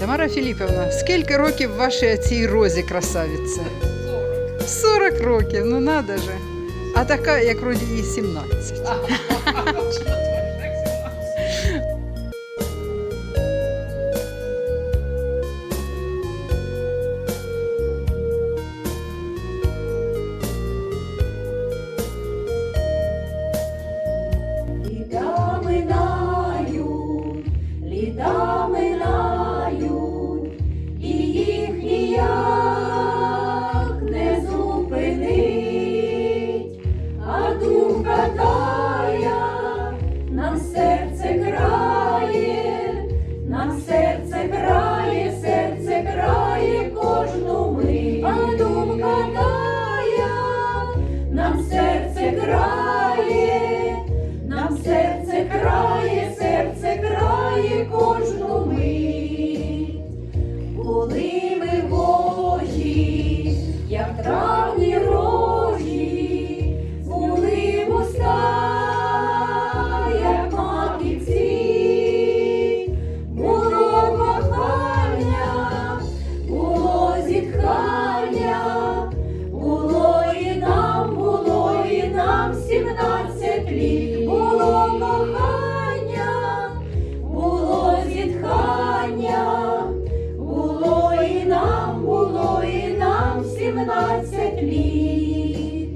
Тамара Філіпівна, скільки років вашій цій розі красавиці? 40 років, ну надо же. А така, як вроді їй 17. Літа минають, літа серце крає, серце крає кожну мить, а думка тая нам серце крає. Нам серце крає, серце крає кожну мить. Сімнадцять було кохання, було зітхання, було і нам, було і нам сімнадцять літ,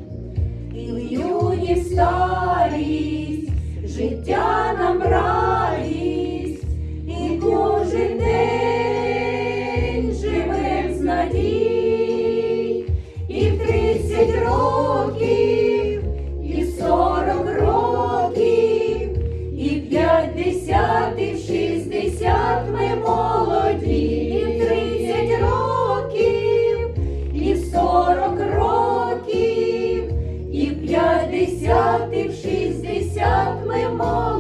і в юні старість, життя нам радість, і кожен день живем з в шістдесят ми молоді.